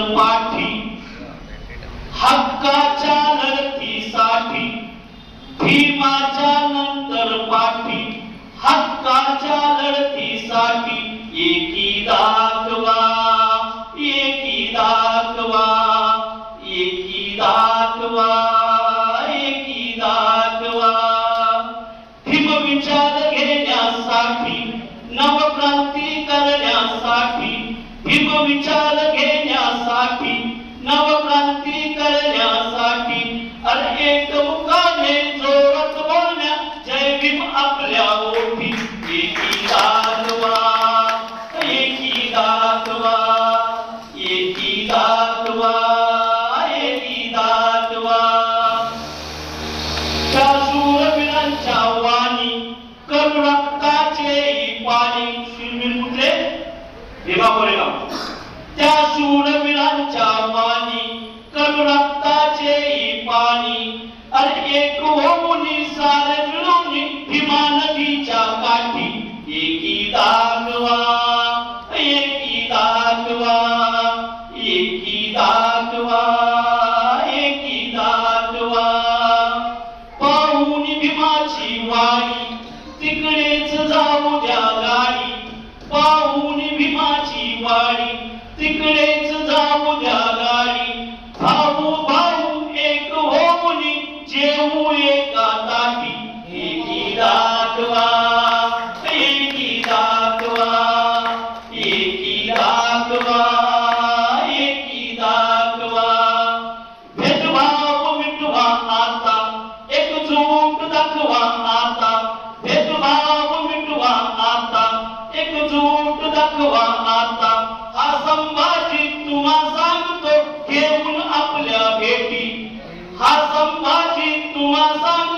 पाठी. हक्काच्या लढतीसाठी भीमाच्या नंतर पाठी. हक्काच्या लढतीसाठी एकी दाखवा एकी दाखवा एकी दाखवा एकी दाखवा. हिम विचार घेण्यासाठी नवक्रांती करण्यासाठी हिम विचार घेण्या करण्यासाठी नवक्रांती करण्यासाठी अरे एक मुखाने जोरात बोलण्या जय भीम आपल्या ओठी एकी दाखवा एकी दाखवा एकी दाखवा एकी दाखवा त्या शूरवीरांच्या वाणी करू पाणी शिरवीर कुठले एक होऊनी सारे मिळून भीमा नदीच्या काठी. एकी दाखवा एकी दाखवा एकी दाखवा एकी दाखवा. पाहून भीमाची वाणी तिकडेच जाऊ द्या गाडी पाहून भीमाची वाणी तिकडेच जाऊ द्या गाडी भाऊ भाऊ एक होऊन जेऊ एका ताटी एकी दाखवा एकी दाखवा एकी दाखवा एकी दाखवा भेदभाव मिटवा आता एकजूट दाखवा आता भेदभाव मिटवा आता एकजूट दाखवा आता हा संभाजी तुम्हा सांगतो घेऊन आपल्या भेटी. हा संभाजी तुम्हा सांगतो